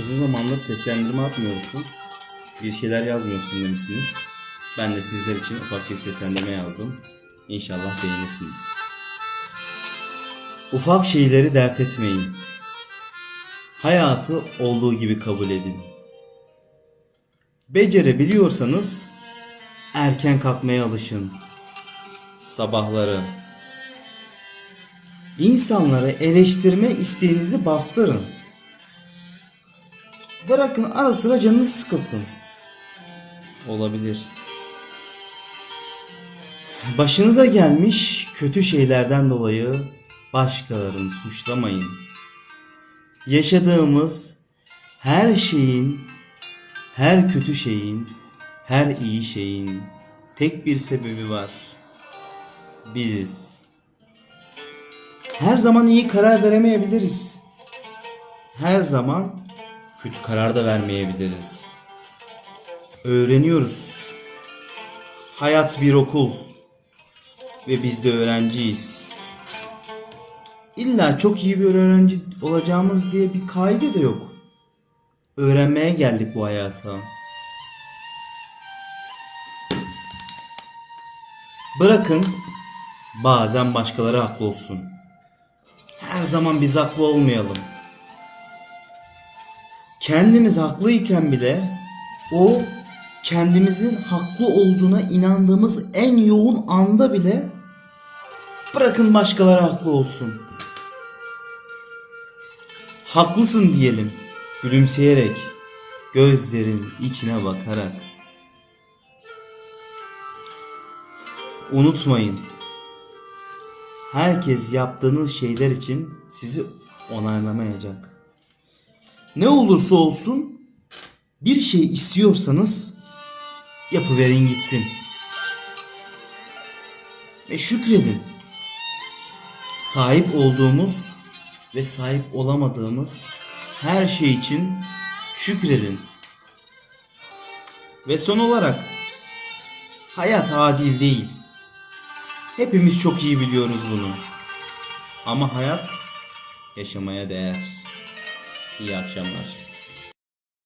Uzun zamandır seslendirme atmıyorsun. Bir şeyler yazmıyorsun demişsiniz. Ben de sizler için ufak bir seslendirme yazdım. İnşallah beğenirsiniz. Ufak şeyleri dert etmeyin. Hayatı olduğu gibi kabul edin. Becerebiliyorsanız erken kalkmaya alışın. Sabahları. İnsanları eleştirme isteğinizi bastırın. Bırakın ara sıra canınız sıkılsın. Olabilir. Başınıza gelmiş kötü şeylerden dolayı başkalarını suçlamayın. Yaşadığımız her şeyin, her kötü şeyin, her iyi şeyin tek bir sebebi var. Biziz. Her zaman iyi karar veremeyebiliriz. Her zaman kötü karar da vermeyebiliriz. Öğreniyoruz. Hayat bir okul ve biz de öğrenciyiz. İlla çok iyi bir öğrenci olacağımız diye bir kaide de yok. Öğrenmeye geldik bu hayata. Bırakın bazen başkaları haklı olsun. Her zaman biz haklı olmayalım. Kendimiz haklıyken bile o kendimizin haklı olduğuna inandığımız en yoğun anda bile bırakın başkaları haklı olsun. Haklısın diyelim gülümseyerek gözlerin içine bakarak. Unutmayın. Herkes yaptığınız şeyler için sizi onaylamayacak. Ne olursa olsun bir şey istiyorsanız yapıverin gitsin. Ve şükredin. Sahip olduğumuz ve sahip olamadığımız her şey için şükredin. Ve son olarak hayat adil değil. Hepimiz çok iyi biliyoruz bunu. Ama hayat yaşamaya değer. İyi akşamlar.